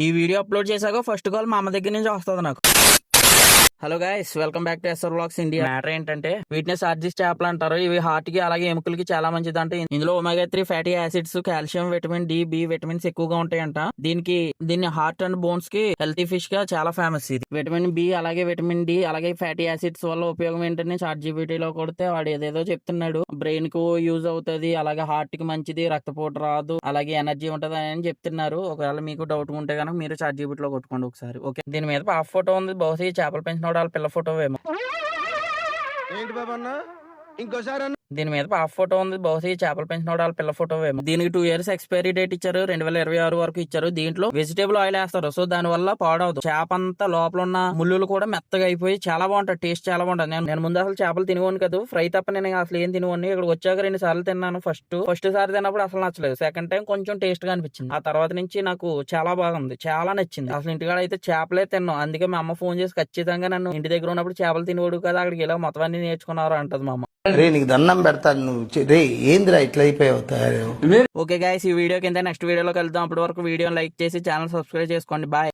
ఈ video upload చేశాక first call మా అమ్మ దగ్గర నుంచి వస్తుంది నాకు. Hello guys welcome back to SR blogs India matter ఏంటంటే వీటిని సార్జిస్ చేపలు అంటారు. ఇవి హార్ట్కి అలాగే ఎముకలకి చాలా మంచిది అంటే. ఇందులో omega three fatty acids calcium vitamin D B vitamins ఎక్కువగా ఉంటాయంట. దీనికి దీన్ని హార్ట్ అండ్ బోన్స్కి హెల్తీ ఫిష్గా చాలా ఫేమస్ ఇది. విటమిన్ బి అలాగే విటమిన్ డి అలాగే ఫ్యాటీ యాసిడ్స్ వల్ల ఉపయోగం ఏంటని చాట్ జీబీటీలో కొడితే వాడు ఏదేదో చెప్తున్నాడు. బ్రెయిన్కు యూజ్ అవుతుంది అలాగే హార్ట్కి మంచిది రక్తపోటు రాదు అలాగే ఎనర్జీ ఉంటది అని చెప్తున్నారు. ఒకవేళ మీకు డౌట్ ఉంటే కనుక మీరు చాట్ జీబీటీలో కొట్టుకోండి ఒకసారి. ఓకే దీని మీద హాఫ్ ఫోటో ఉంది. బహుశా చేపలు పెంచిన వాడు వాళ్ళ పిల్ల ఫోటో ఏమో ఏంటి బాబు అన్న. ఇంకోసారి దీని మీద పాప ఫోటో ఉంది. బహుశా చేపలు పెంచిన వాడు వాళ్ళ పిల్ల ఫోటో ఏమో దీనికి టూ ఇయర్స్ ఎక్స్పైరీ డేట్ ఇచ్చారు. రెండు వేల ఇరవై ఆరు వరకు ఇచ్చారు. దీంట్లో వెజిటేబుల్ ఆయిల్ వేస్తారు. సో దాని వల్ల పాడవదు. చేప అంతా లోపల ఉన్న ముళ్ళులు కూడా మెత్తగా అయిపోయి చాలా బాగుంటుంది టేస్ట్ చాలా బాగుంటుంది నేను నేను ముందు అసలు చేపలు తినవని కదా. ఫ్రై తప్ప నేను అసలు ఏం తినవని ఇక్కడ వచ్చాక రెండు సార్లు తిన్నాను ఫస్ట్ ఫస్ట్ సారి తిన్నప్పుడు అసలు నచ్చలేదు. సెకండ్ టైం కొంచెం టేస్ట్గా అనిపించింది. ఆ తర్వాత నుంచి నాకు చాలా బాగుంది. చాలా నచ్చింది. అసలు ఇంటికాడ అయితే చేపలే తిన్నాం. అందుకే మా అమ్మ ఫోన్ చేసి ఖచ్చితంగా నన్ను ఇంటి దగ్గర ఉన్నప్పుడు చేపలు తినవాడు కదా అక్కడికి ఇలా మొత్తం అన్ని నేర్చుకున్నారు అంటది మా అమ్మ. రే నీకు దండం పెడతాను నువ్వు రే ఏందిరా ఇట్లా అయిపోయావు తయారు ఓకే గాయస్ ఈ వీడియో కింద నెక్స్ట్ వీడియోలో కలుద్దాం. అప్పటి వరకు వీడియో లైక్ చేసి ఛానల్ సబ్స్క్రైబ్ చేసుకోండి. బాయ్.